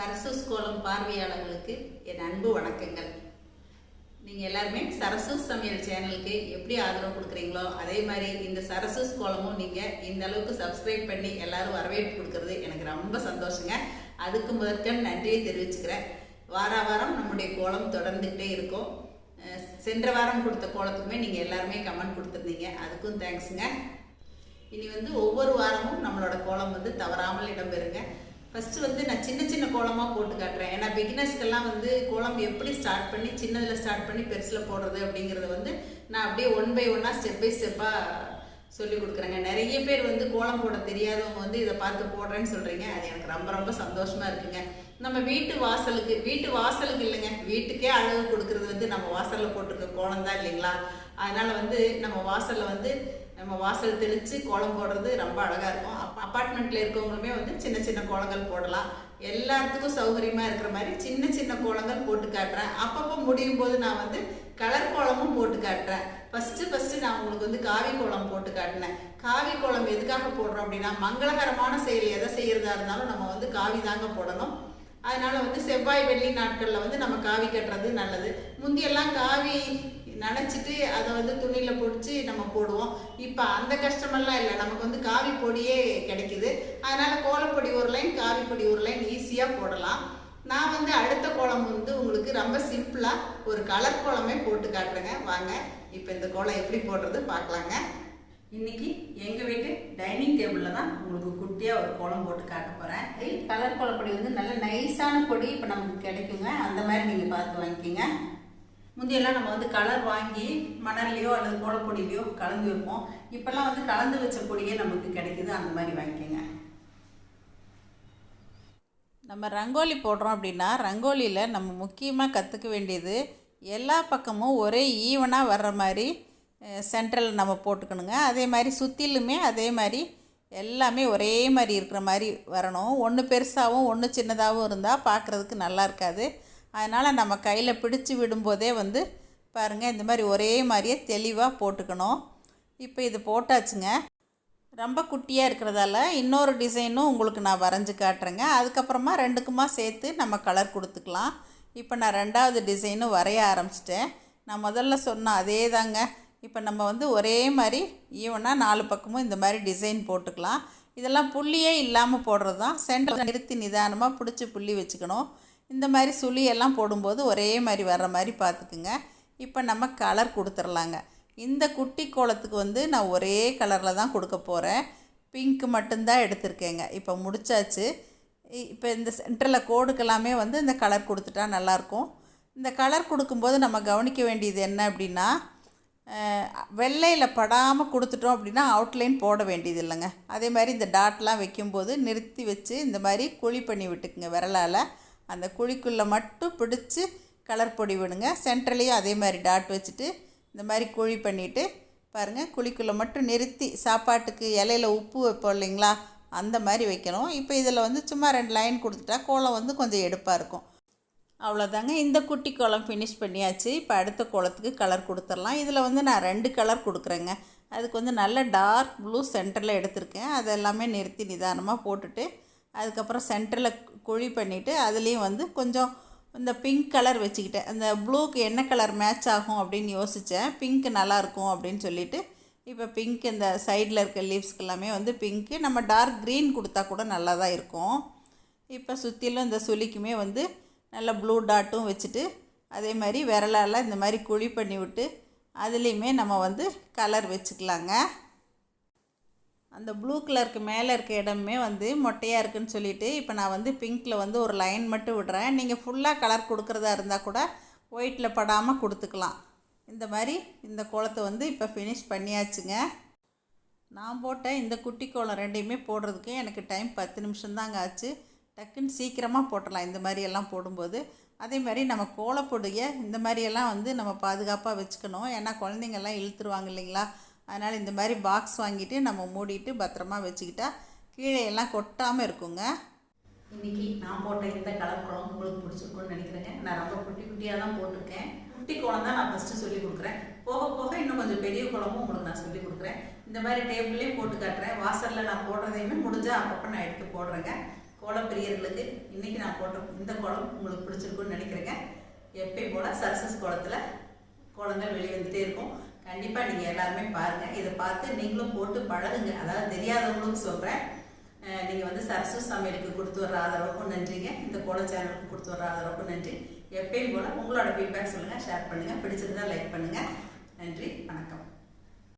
சரசூஸ் கோலம் பார்வையாளர்களுக்கு என் அன்பு வணக்கங்கள். நீங்கள் எல்லாருமே சரசூஸ் சமையல் சேனலுக்கு எப்படி ஆதரவு கொடுக்குறீங்களோ அதே மாதிரி இந்த சரசூஸ் கோலமும் நீங்கள் இந்த அளவுக்கு சப்ஸ்கிரைப் பண்ணி எல்லாரும் வரவேற்பு கொடுக்கறது எனக்கு ரொம்ப சந்தோஷங்க. அதுக்கு முதற்கண் நன்றியை தெரிவிச்சுக்கிறேன். வார வாரம் நம்முடைய கோலம் தொடர்ந்துகிட்டே இருக்கும். சென்ற வாரம் கொடுத்த கோலத்துக்குமே நீங்கள் எல்லாருமே கமெண்ட் கொடுத்துருந்தீங்க. அதுக்கும் தேங்க்ஸுங்க இனி வந்து ஒவ்வொரு வாரமும் நம்மளோட கோலம் வந்து தவறாமல் இடம்பெறுங்க. ஃபஸ்ட்டு வந்து நான் சின்ன சின்ன கோலமாக போட்டு காட்டுறேன். ஏன்னா பிகினர்ஸ்க்கெல்லாம் வந்து கோலம் எப்படி ஸ்டார்ட் பண்ணி சின்னதில் ஸ்டார்ட் பண்ணி பெருசில் போடுறது அப்படிங்கிறத வந்து நான் அப்படியே ஒன் பை ஒன்னாக ஸ்டெப் பை ஸ்டெப்பாக சொல்லி கொடுக்குறேங்க. நிறைய பேர் வந்து கோலம் போட தெரியாதவங்க வந்து இதை பார்த்து போடுறேன்னு சொல்கிறீங்க அது எனக்கு ரொம்ப ரொம்ப சந்தோஷமாக இருக்குங்க. நம்ம வீட்டு வாசலுக்கு வீட்டு வாசலுக்கு இல்லைங்க. வீட்டுக்கே அழகு கொடுக்கறது வந்து நம்ம வாசலில் போட்டிருக்க கோலம் தான் இல்லைங்களா? அதனால் வந்து நம்ம வாசலில் வந்து நம்ம வாசல் தெளித்து கோலம் போடுறது ரொம்ப அழகாக இருக்கும். அப் அப்பார்ட்மெண்ட்டில் இருக்கவங்களுமே வந்து சின்ன சின்ன கோலங்கள் போடலாம். எல்லாத்துக்கும் சௌகரியமாக இருக்கிற மாதிரி சின்ன சின்ன கோலங்கள் போட்டு காட்டுறேன். அப்பப்போ முடியும் போது நான் வந்து கலர் கோலமும் போட்டு காட்டுறேன். ஃபஸ்ட்டு ஃபஸ்ட்டு நான் உங்களுக்கு வந்து காவி கோலம் போட்டு காட்டினேன். காவி கோலம் எதுக்காக போடுறோம் அப்படின்னா மங்களகரமான செயல் எதை செய்கிறதா இருந்தாலும் நம்ம வந்து காவி தாங்க போடணும். அதனால் வந்து செவ்வாய் வெள்ளி நாட்களில் வந்து நம்ம காவி கட்டுறது நல்லது. முந்தியெல்லாம் காவி நனைச்சிட்டு அதை வந்து துணியில் பிடிச்சி நம்ம போடுவோம். இப்போ அந்த கஷ்டமெல்லாம் இல்லை. நமக்கு வந்து காவி பொடியே கிடைக்குது. அதனால கோலப்பொடி ஒரு லைன் காவி பொடி ஒரு லைன் ஈஸியாக போடலாம். நான் வந்து அடுத்த கோலம் வந்து உங்களுக்கு ரொம்ப சிம்பிளாக ஒரு கலர் கோலமே போட்டு காட்டுறேங்க. வாங்க இப்போ இந்த கோலம் எப்படி போடுறது பார்க்கலாங்க. இன்னைக்கு எங்கள் வீட்டு டைனிங் டேபிளில் தான் உங்களுக்கு குட்டியாக ஒரு கோலம் போட்டு காட்ட போகிறேன் கலர் கோலப்பொடி வந்து நல்ல நைஸான பொடி இப்போ நமக்கு கிடைக்குங்க. அந்த மாதிரி நீங்கள் பார்த்து வாங்கிக்கிங்க. முந்தையெல்லாம் நம்ம வந்து கலர் வாங்கி மணல்லையோ அல்லது கோலப்பொடியிலையோ கலந்து வைப்போம். இப்போல்லாம் வந்து கலந்து வச்ச பொடியே நமக்கு கிடைக்குது. அந்த மாதிரி வாங்கிக்கோங்க. நம்ம ரங்கோலி போடுறோம் அப்படின்னா ரங்கோலியில் நம்ம முக்கியமாக கற்றுக்க வேண்டியது எல்லா பக்கமும் ஒரே ஈவனாக வர்ற மாதிரி சென்ட்ரல் நம்ம போட்டுக்கணுங்க. அதே மாதிரி சுற்றிலுமே அதே மாதிரி எல்லாமே ஒரே மாதிரி இருக்கிற மாதிரி வரணும். ஒன்று பெருசாகவும் ஒன்று சின்னதாகவும் இருந்தால் பார்க்குறதுக்கு நல்லா இருக்காது. அதனால் நம்ம கையில் பிடிச்சி விடும்போதே வந்து பாருங்கள் இந்த மாதிரி ஒரே மாதிரியே தெளிவாக போட்டுக்கணும். இப்போ இது போட்டாச்சுங்க. ரொம்ப குட்டியாக இருக்கிறதால இன்னொரு டிசைனும் உங்களுக்கு நான் வரைஞ்சி காட்டுறேங்க. அதுக்கப்புறமா ரெண்டுக்குமா சேர்த்து நம்ம கலர் கொடுத்துக்கலாம். இப்போ நான் ரெண்டாவது டிசைனும் வரைய ஆரம்பிச்சிட்டேன். நான் முதல்ல சொன்ன அதே தாங்க இப்போ நம்ம வந்து ஒரே மாதிரி ஈவனாக நாலு பக்கமும் இந்த மாதிரி டிசைன் போட்டுக்கலாம். இதெல்லாம் புள்ளியே இல்லாமல் போடுறது தான் சென்டர் நிறுத்தி நிதானமாக பிடிச்சி புள்ளி வச்சுக்கணும். இந்த மாதிரி சுழியெல்லாம் போடும்போது ஒரே மாதிரி வர்ற மாதிரி பார்த்துக்குங்க. இப்போ நம்ம கலர் கொடுத்துர்லாங்க. இந்த குட்டி கோலத்துக்கு வந்து நான் ஒரே கலரில் தான் கொடுக்க போகிறேன் பிங்க் மட்டும்தான் எடுத்திருக்கேங்க. இப்போ முடிச்சாச்சு. இப்போ இந்த சென்டரில் கோடுக்கெல்லாமே வந்து இந்த கலர் கொடுத்துட்டா நல்லாயிருக்கும். இந்த கலர் கொடுக்கும்போது நம்ம கவனிக்க வேண்டியது என்ன அப்படின்னா வெள்ளையில் படாமல் கொடுத்துட்டோம் அப்படின்னா அவுட்லைன் போட வேண்டியது இல்லைங்க. அதே மாதிரி இந்த டாட்லாம் வைக்கும்போது நிறுத்தி வச்சு இந்த மாதிரி குழி பண்ணி விட்டுக்குங்க விரலால். அந்த குழிக்குள்ளே மட்டும் பிடிச்சி கலர் பொடி விடுங்க. சென்ட்ரலையும் அதே மாதிரி டாட் வச்சுட்டு இந்த மாதிரி குழி பண்ணிவிட்டு பாருங்கள் குழிக்குள்ளே மட்டும் நிறுத்தி சாப்பாட்டுக்கு இலையில உப்பு வைப்போம் இல்லைங்களா? அந்த மாதிரி வைக்கணும். இப்போ இதில் வந்து சும்மா ரெண்டு லைன் கொடுத்துட்டா கோலம் வந்து கொஞ்சம் எடுப்பாக இருக்கும். அவ்வளோதாங்க. இந்த குட்டி கோலம் ஃபினிஷ் பண்ணியாச்சு. இப்போ அடுத்த கோலத்துக்கு கலர் கொடுத்துடலாம். இதில் வந்து நான் ரெண்டு கலர் கொடுக்குறேங்க. அதுக்கு வந்து நல்ல டார்க் ப்ளூ சென்டரில் எடுத்திருக்கேன். அது எல்லாமே நிறுத்தி நிதானமாக போட்டுட்டு அதுக்கப்புறம் சென்டரில் குழி பண்ணிவிட்டு அதுலேயும் வந்து கொஞ்சம் இந்த பிங்க் கலர் வச்சுக்கிட்டேன். அந்த ப்ளூக்கு என்ன கலர் மேட்ச் ஆகும் அப்படின்னு யோசித்தேன் பிங்க் நல்லாயிருக்கும் அப்படின்னு சொல்லிட்டு இப்போ பிங்க் இந்த சைடில் இருக்க லீவ்ஸ்க்கு எல்லாமே வந்து பிங்க்கு நம்ம டார்க் க்ரீன் கொடுத்தா கூட நல்லா தான் இருக்கும். இப்போ சுற்றிலும் இந்த சுளிக்குமே வந்து நல்ல ப்ளூ டாட்டும் வச்சுட்டு அதே மாதிரி விரலால் இந்த மாதிரி குழி பண்ணி விட்டு அதுலேயுமே நம்ம வந்து கலர் வச்சுக்கலாங்க. அந்த ப்ளூ கலருக்கு மேலே இருக்க இடமே வந்து மொட்டையாக இருக்குன்னு சொல்லிட்டு இப்போ நான் வந்து பிங்க்கில் வந்து ஒரு லைன் மட்டும் விடுறேன். நீங்கள் ஃபுல்லாக கலர் கொடுக்குறதா இருந்தால் கூட ஒயிட்டில் படாமல் கொடுத்துக்கலாம். இந்த மாதிரி இந்த கோலத்தை வந்து இப்போ ஃபினிஷ் பண்ணியாச்சுங்க. நான் போட்ட இந்த குட்டி கோலம் ரெண்டையுமே போடுறதுக்கு எனக்கு டைம் பத்து நிமிஷம்தாங்க ஆச்சு. டக்குன்னு சீக்கிரமாக போட்டலாம் இந்த மாதிரியெல்லாம் போடும்போது. அதே மாதிரி நம்ம கோலப்பொடியை இந்த மாதிரியெல்லாம் வந்து நம்ம பாதுகாப்பாக வச்சுக்கணும். ஏன்னா குழந்தைங்கள்லாம் இழுத்துருவாங்க இல்லைங்களா? அதனால் இந்த மாதிரி பாக்ஸ் வாங்கிட்டு நம்ம மூடிட்டு பத்திரமா வச்சுக்கிட்டா கீழே எல்லாம் கொட்டாமல் இருக்குங்க. இன்னைக்கு நான் போட்ட இந்த கலர் கோலம் உங்களுக்கு பிடிச்சிருக்கும்னு நினைக்கிறேங்க. நான் ரொம்ப குட்டி குட்டியாக தான் போட்டிருக்கேன். குட்டி கோலம் தான் நான் ஃபஸ்ட்டு சொல்லி கொடுக்குறேன். போக போக இன்னும் கொஞ்சம் பெரிய குழம்பும் உங்களுக்கு நான் சொல்லி கொடுக்குறேன். இந்த மாதிரி டேபிள்லேயும் போட்டு காட்டுறேன். வாசலில் நான் போடுறதையுமே முடிஞ்சால் அப்பப்போ நான் எடுத்து போடுறேங்க. கோலப்பிரியர்களுக்கு இன்றைக்கி நான் போட்ட இந்த குளம் உங்களுக்கு பிடிச்சிருக்குன்னு நினைக்கிறேங்க. எப்பயும் போல் சக்ஸஸ் குளத்தில் குளங்கள் வெளியே வந்துகிட்டே இருக்கும். கண்டிப்பாக நீங்கள் எல்லாருமே பாருங்கள் இதை பார்த்து நீங்களும் போட்டு பழகுங்க. அதாவது தெரியாதவங்களுக்கு சொல்கிறேன் நீங்கள் வந்து சரசு சமையலுக்கு கொடுத்து வர ஆதரவுக்கும் நன்றிங்க. இந்த கோல சேனலுக்கு கொடுத்து வர ஆதரவுக்கும் நன்றி. எப்பயும் போல் உங்களோட ஃபீட்பேக் சொல்லுங்கள் ஷேர் பண்ணுங்கள் பிடிச்சிருந்தா லைக் பண்ணுங்கள் நன்றி. வணக்கம்.